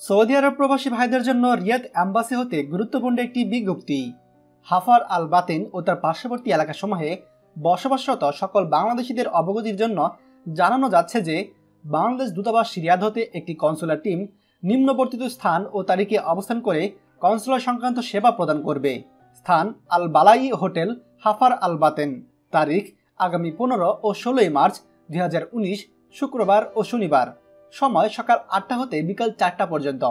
Saudi আরব প্রবাসী ভাইদের জন্য রিয়াদ অ্যাম্বাসি হতে গুরুত্বপূর্ণ একটি বিজ্ঞপ্তি। হাফার আল বাতিন ও তার পার্শ্ববর্তী এলাকাসমূহে বসবাসরত সকল বাংলাদেশিদের অবগতির জন্য জানানো যাচ্ছে যে, বাংলাদেশ দূতাবাস রিয়াদ হতে একটি কনসুলার টিম নিম্নবর্তিত স্থান ও তারিখে অবস্থান করে কনসুলার সংক্রান্ত সেবা প্রদান করবে। স্থান আল বালাই হোটেল হাফার আল বাতেন। তারিখ আগামী পনেরো ও ষোলোই মার্চ দুই হাজার উনিশ, শুক্রবার ও শনিবার। সময় সকাল আটটা হতে বিকাল চারটা পর্যন্ত।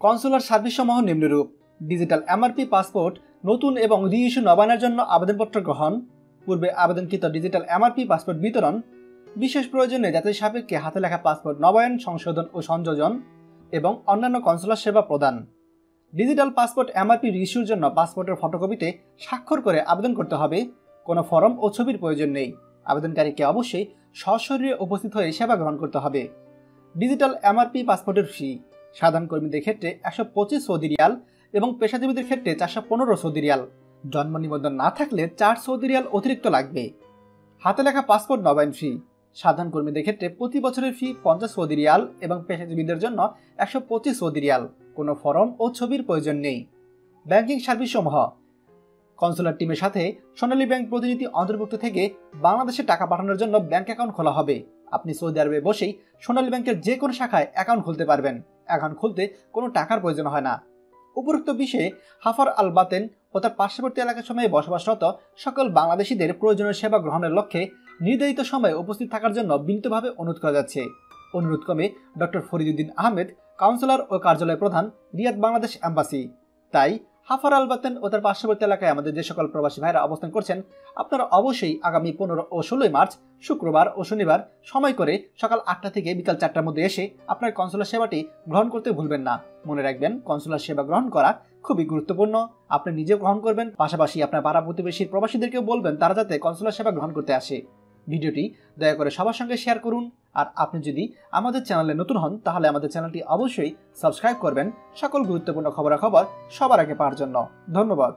কনসুলার সার্ভিস সমূহ নিম্নরূপ। ডিজিটাল এমআরপি পাসপোর্ট, নতুন এবং রিইস্যু নবায়নের জন্য আবেদনপত্র গ্রহণ, পূর্বে আবেদনকৃত ডিজিটাল এমআরপি পাসপোর্ট বিতরণ, বিশেষ প্রয়োজনে জাতির সাপেক্ষে হাতে লেখা পাসপোর্ট নবায়ন, সংশোধন ও সংযোজন এবং অন্যান্য কনসুলার সেবা প্রদান। ডিজিটাল পাসপোর্ট এমআরপি রিইস্যুর জন্য পাসপোর্টের ফটোকপিতে স্বাক্ষর করে আবেদন করতে হবে। কোনো ফর্ম ও ছবির প্রয়োজন নেই। আবেদনকারীকে অবশ্যই সশরীরে উপস্থিত হয়ে সেবা গ্রহণ করতে হবে। ডিজিটাল এমআরপি পাসপোর্টের ফি। সাধারণ কর্মীদের ক্ষেত্রে একশো পঁচিশ সৌদি রিয়াল এবং পেশাজীবীদের ক্ষেত্রে চারশো পনেরো সৌদি রিয়াল। জন্ম নিবন্ধন না থাকলে চার সৌদি রিয়াল অতিরিক্ত লাগবে। হাতে লেখা পাসপোর্ট নবায়ন ফি। সাধারণ কর্মীদের ক্ষেত্রে প্রতি বছরের ফি পঞ্চাশ সৌদি রিয়াল এবং পেশাজীবীদের জন্য একশো পঁচিশ সৌদি রিয়াল। কোনো ফর্ম ও ছবির প্রয়োজন নেই। ব্যাংকিং সার্ভিস সমূহ কনসুলার টিমের সাথে সোনালী ব্যাংক প্রতিনিধি অন্তর্ভুক্ত থেকে বাংলাদেশে টাকা পাঠানোর জন্য ব্যাংক অ্যাকাউন্ট খোলা হবে। আপনি সৌদি আরবে বসেই সোনালী ব্যাংকের যে কোনো শাখায় অ্যাকাউন্ট খুলতে পারবেন। অ্যাকাউন্ট খুলতে কোনো টাকার প্রয়োজন হয় না। উপরোক্ত বিষয়ে হাফার আল বাতেন ও তার পার্শ্ববর্তী এলাকার সময়ে বসবাসরত সকল বাংলাদেশিদের প্রয়োজনীয় সেবা গ্রহণের লক্ষ্যে নির্ধারিত সময়ে উপস্থিত থাকার জন্য বিনীতভাবে অনুরোধ করা যাচ্ছে। অনুরোধক্রমে ডক্টর ফরিদুদ্দিন আহমেদ, কাউন্সিলর ও কার্যালয় প্রধান, রিয়াদ বাংলাদেশ অ্যাম্বাসি তাই হাফার আল বাতেন ও তার পার্শ্ববর্তী এলাকায় আমাদের যে সকল প্রবাসী ভাইরা অবস্থান করছেন, আপনারা অবশ্যই আগামী পনেরো ও ষোলোই মার্চ, শুক্রবার ও শনিবার সময় করে সকাল আটটা থেকে বিকাল চারটার মধ্যে এসে আপনার কনসুলার সেবাটি গ্রহণ করতে ভুলবেন না। মনে রাখবেন, কনসুলার সেবা গ্রহণ করা খুবই গুরুত্বপূর্ণ। আপনি নিজেও গ্রহণ করবেন, পাশাপাশি আপনার পাড়া প্রতিবেশীর প্রবাসীদেরকেও বলবেন, তারা যাতে কনসুলার সেবা গ্রহণ করতে আসে। ভিডিওটি দয়া করে সবার সঙ্গে শেয়ার করুন। আর আপনি যদি আমাদের চ্যানেলে নতুন হন, তাহলে আমাদের চ্যানেলটি অবশ্যই সাবস্ক্রাইব করবেন। সকল গুরুত্বপূর্ণ খবরাখবর সবার আগে পাওয়ার জন্য। ধন্যবাদ।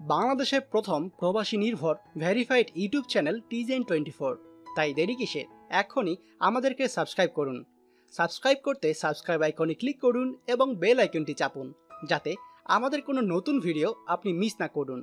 বাংলাদেশের প্রথম প্রবাসী নির্ভর ভেরিফাইড ইউটিউব চ্যানেল টিজেন টোয়েন্টি ফোর। তাই দেরি কিসে? এখনই আমাদেরকে সাবস্ক্রাইব করুন। সাবস্ক্রাইব করতে সাবস্ক্রাইব আইকনে ক্লিক করুন এবং বেল আইকনটি চাপুন, যাতে আমাদের কোনো নতুন ভিডিও আপনি মিস না করুন।